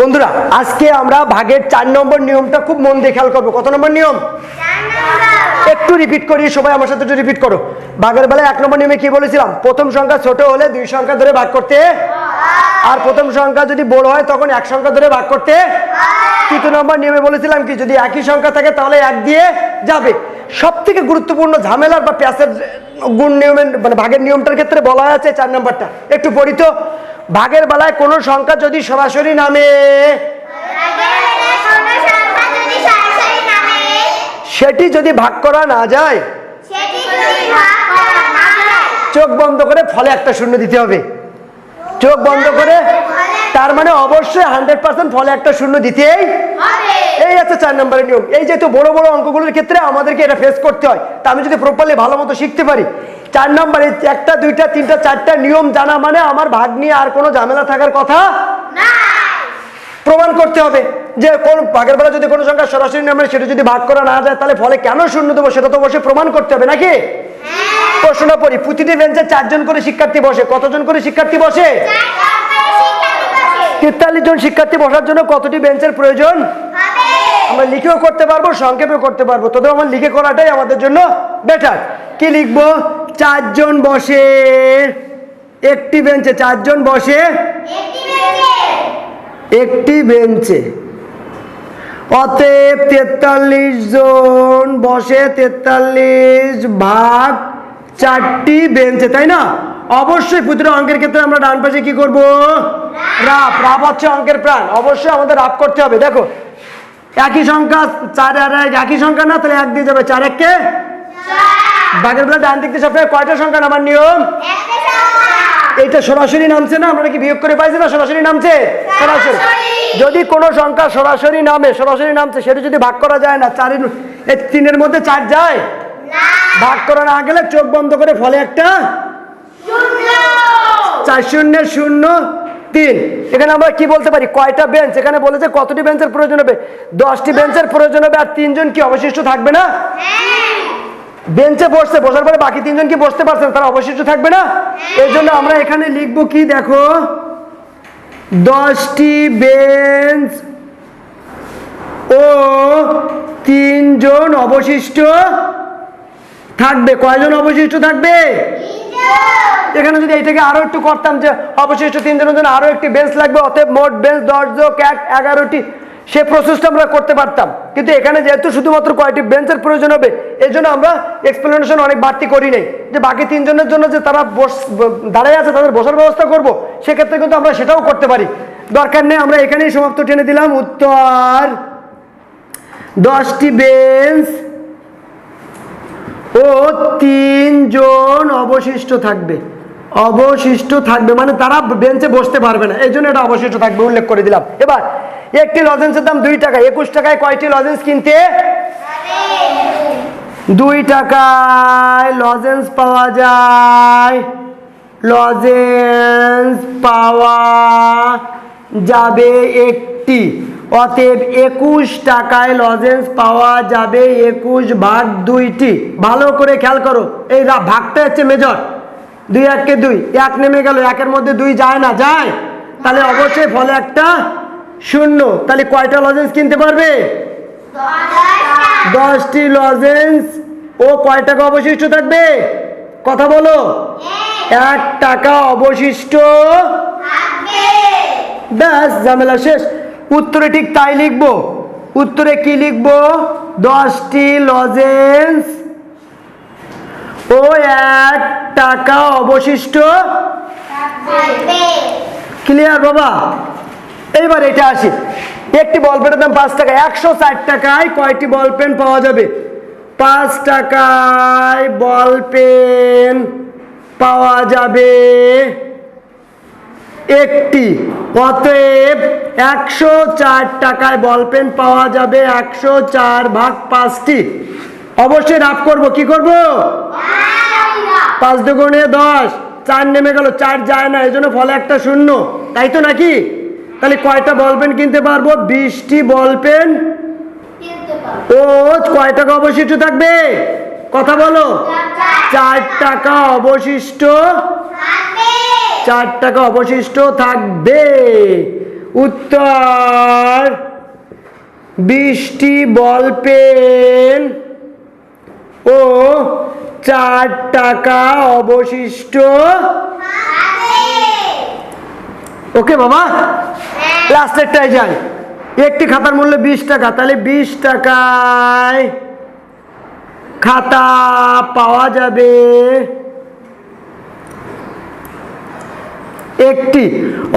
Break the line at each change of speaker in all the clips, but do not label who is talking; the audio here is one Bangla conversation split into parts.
বন্ধুরা, আজকে আমরা ভাগের চার নম্বর নিয়মটা খুব মন দিয়ে খেয়াল করব। কত নম্বর নিয়ম? একটু রিপিট করি সবাই আমার সাথে একটু রিপিট করো। ভাগের বেলায় এক নম্বর নিয়মে কি বলেছিলাম? প্রথম সংখ্যা ছোট হলে দুই সংখ্যা ধরে ভাগ করতে আর প্রথম সংখ্যা যদি বড় হয়, তখন এক সংখ্যা ধরে ভাগ করতে তৃতীয় নম্বর নিয়মে বলেছিলাম কি, যদি একই সংখ্যা থাকে তাহলে এক দিয়ে যাবে। সব থেকে গুরুত্বপূর্ণ ঝামেলার বা প্যাসের গুণ নিয়মের মানে ভাগের নিয়মটার ক্ষেত্রে বলা আছে চার নম্বরটা। একটু পড়ি তো। ভাগের বেলায় কোনো সংখ্যা যদি সরাসরি নামে, সেটি যদি ভাগ করা না যায়, চোখ বন্ধ করে ফলে একটা শূন্য দিতে হবে। চোখ বন্ধ করে, তার মানে অবশ্যই হান্ড্রেড পার্সেন্ট ফলে একটা শূন্য দিতেই এই আছে চার নম্বরের নিয়ম। এই যেহেতু বড় বড় অঙ্কগুলোর ক্ষেত্রে আমাদেরকে এটা ফেস করতে হয় তা আমি যদি প্রপারলি ভালো মতো শিখতে পারি। চার নম্বরে একটা দুইটা তিনটা চারটা নিয়ম জানা মানে আমার ভাগ নিয়ে আর কোনো ঝামেলা থাকার কথা প্রমাণ করতে হবে যে কোন ভাগের বেলা যদি কোনো সংখ্যা সরাসরি নামে সেটা যদি ভাগ করা না যায় তাহলে ফলে কেন শূন্য দেবো সেটা তো বসে প্রমাণ করতে হবে নাকি? প্রশ্নটা পড়ি প্রতিটি বেঞ্চে চারজন করে শিক্ষার্থী বসে কতজন করে শিক্ষার্থী বসে? তেতাল্লিশ জন শিক্ষার্থী বসার জন্য কতটি বেঞ্চের প্রয়োজন? আমরা লিখেও করতে পারব সংক্ষেপেও করতে পারব। তবে আমার লিখে করাটাই আমাদের জন্য বেটার কি লিখব? চারজন বসে। একটি বেঞ্চে চারজন বসে। একটি বেঞ্চে অতএব তেতাল্লিশ জন বসে তেতাল্লিশ ভাগ চারটি বেঞ্চে তাই না? অবশ্যই প্রতিটা অঙ্কের ক্ষেত্রে আমরা ডান পাশে কি করব? রাপ রাপ হচ্ছে অঙ্কের প্রাণ। অবশ্যই আমাদের রাপ করতে হবে। দেখো একই সংখ্যা চার আর এক একই সংখ্যা না তাহলে এক দিয়ে যাবে চার এককে বাঘের বেলা ডান দিক থেকে সবসময় কয়টা সংখ্যা নামার নিয়ম? এইটা সরাসরি নামছে না? আমরা কি বিয়োগ করে পাইছি না? সরাসরি নামছে? সরাসরি। যদি কোনো সংখ্যা সরাসরি নামে সরাসরি নামছে সেটা যদি ভাগ করা যায় না চারের এই তিনের মধ্যে চার যায়? ভাগ করা না গেলে চোখ বন্ধ করে ফলে একটা? চার শূন্য শূন্য। তিন। এখানে আমরা কি বলতে পারি? কয়টা বেঞ্চ এখানে বলেছে কতটি বেঞ্চের প্রয়োজন হবে? দশটি বেঞ্চের প্রয়োজন হবে আর তিনজন কি অবশিষ্ট থাকবে না? বেঞ্চে বসছে বসার পরে বাকি তিনজন কি বসতে পারছেন তারা অবশিষ্ট থাকবে না? এই জন্য আমরা এখানে লিখব কি দেখো? দশটি বেঞ্চ ও তিনজন অবশিষ্ট থাকবে। কয়জন অবশিষ্ট থাকবে? এখানে যদি এইটাকে আরও একটু করতাম যে অবশিষ্ট তিনজনের জন্য আরও একটি বেঞ্চ লাগবে, অতএব মোট বেঞ্চ দশ যোগ এক এগারোটি, সে প্রসেসটা আমরা করতে পারতাম। কিন্তু এখানে যেহেতু শুধুমাত্র কয়েকটি বেঞ্চের প্রয়োজন হবে এই জন্য আমরা এক্সপ্লেনেশন অনেক বাড়তি করি নাই। যে বাকি তিনজনের জন্য যে তারা বস, দাঁড়ায় আছে, তাদের বসার ব্যবস্থা করব, সেক্ষেত্রে কিন্তু আমরা সেটাও করতে পারি। দরকার নেই, আমরা এখানেই সমাপ্ত টেনে দিলাম। উত্তর, দশটি বেঞ্চ ও তিনজন অবশিষ্ট থাকবে। অবশিষ্ট থাকবে মানে তারা বেঞ্চে বসতে পারবে না। এই জন্য এটা অবশিষ্ট থাকবে উল্লেখ করে দিলাম। এবার, একটি লজেন্সের দাম দুই টাকা। একুশ টাকায় কয়টি লজেন্স কিনতে? দুই টাকায় লজেন্স পাওয়া যায়। লজেন্স পাওয়া যাবে একটি। অতএব একুশ টাকায় লজেন্স পাওয়া যাবে একুশ ভাগ দুইটি। ভালো করে খেয়াল করো। এই ভাগটা হচ্ছে মেজর দুই এককে দুই। এক নেমে গেল একের মধ্যে দুই যায় না যায়। তাহলে অবশ্যই ফলে একটা শূন্য। তাহলে কয়টা লজেন্স কিনতে পারবে? দশটি লজেন্স ও কয় টাকা অবশিষ্ট থাকবে? কথা বলো। এক টাকা অবশিষ্ট ব্যাস ঝামেলা শেষ। উত্তরে ঠিক তাই লিখব। উত্তরে কি লিখব? দশটি লজেন্স ও এক টাকা অবশিষ্ট। ক্লিয়ার বাবা? এইবার এটা আসি। একটি বল পেনের দাম পাঁচ টাকা একশো ষাট টাকায় কয়টি বল পেন পাওয়া যাবে? পাঁচ টাকায় বল পেন পাওয়া যাবে একটি। অতএব একশো চার টাকায় বল পেন পাওয়া যাবে একশো চার ভাগ পাঁচটি। অবশ্যই রাফ করব। কি করব? পাঁচ দুগুণে দশ। চার নেমে গেল চার যায় না এই জন্য ফলে একটা শূন্য। তাই তো নাকি? তাহলে কয়টা বল পেন কিনতে পারব? বিশটি বল পেন ও কয় টাকা অবশিষ্ট থাকবে? কথা বলো। চার টাকা অবশিষ্ট চার টাকা অবশিষ্ট থাকবে। উত্তর বিশটি বল পেন ও চার টাকা অবশিষ্ট ওকে বাবা? লাস্টেরটাই যাই একটি খাতার মূল্য বিশ টাকা তাহলে বিশ টাকায় খাতা পাওয়া যাবে। একটি।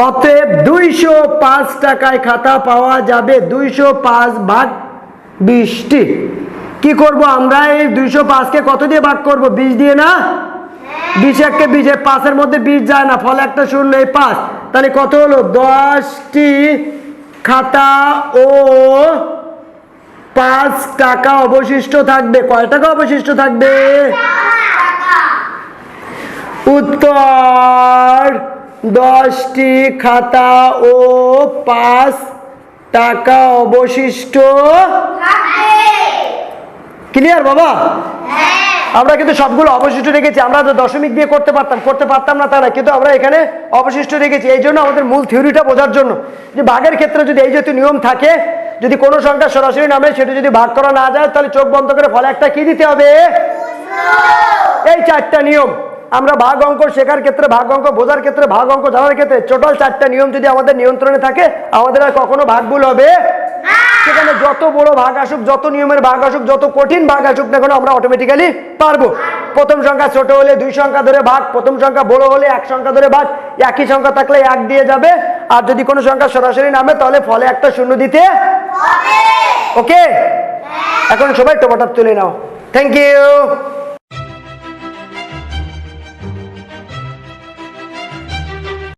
অতএব দুইশো পাঁচ টাকায় খাতা পাওয়া যাবে দুইশো পাঁচ ভাগ বিশটি। কি করব আমরা? এই দুইশো পাঁচকে কত দিয়ে ভাগ করব? বিশ দিয়ে না? বিশ এককে বিশ পাঁচের মধ্যে বিশ যায় না ফলে একটা শূন্য এই পাঁচ। তাহলে কত হলো? দশটি খাতা ও পাঁচ টাকা অবশিষ্ট থাকবে। কয় টাকা অবশিষ্ট থাকবে? উত্তর দশটি খাতা ও পাঁচ টাকা অবশিষ্ট। ক্লিয়ার বাবা? আমরা কিন্তু সবগুলো অবশিষ্ট রেখেছি। আমরা তো দশমিক দিয়ে করতে পারতাম করতে পারতাম না তা না কিন্তু আমরা এখানে অবশিষ্ট রেখেছি। এই জন্য আমাদের মূল থিওরিটা বোঝার জন্য যে ভাগের ক্ষেত্রে যদি এই জাতীয় নিয়ম থাকে যদি কোনো সংখ্যা সরাসরি নামে সেটা যদি ভাগ করা না যায় তাহলে চোখ বন্ধ করে ফলে একটা কি দিতে হবে? এই চারটা নিয়ম। আমরা ভাগ অঙ্ক শেখার ক্ষেত্রে ভাগ অঙ্ক বোঝার ক্ষেত্রে ভাগ অঙ্ক জানার ক্ষেত্রে টোটাল চারটা নিয়ম যদি আমাদের নিয়ন্ত্রণে থাকে আমাদের আর কখনো ভাগ ভুল হবে। সেখানে যত বড় ভাগ আসুক যত নিয়মের ভাগ আসুক যত কঠিন ভাগ আসুক না কেন আমরা অটোমেটিক্যালি পারব। প্রথম সংখ্যা ছোট হলে দুই সংখ্যা ধরে ভাগ প্রথম সংখ্যা বড় হলে এক সংখ্যা ধরে ভাগ একই সংখ্যা থাকলে এক দিয়ে যাবে। আর যদি কোনো সংখ্যা সরাসরি নামে তাহলে ফলে একটা শূন্য দিতে ওকে? এখন সবাই টোমাটার তুলে নাও। Thank you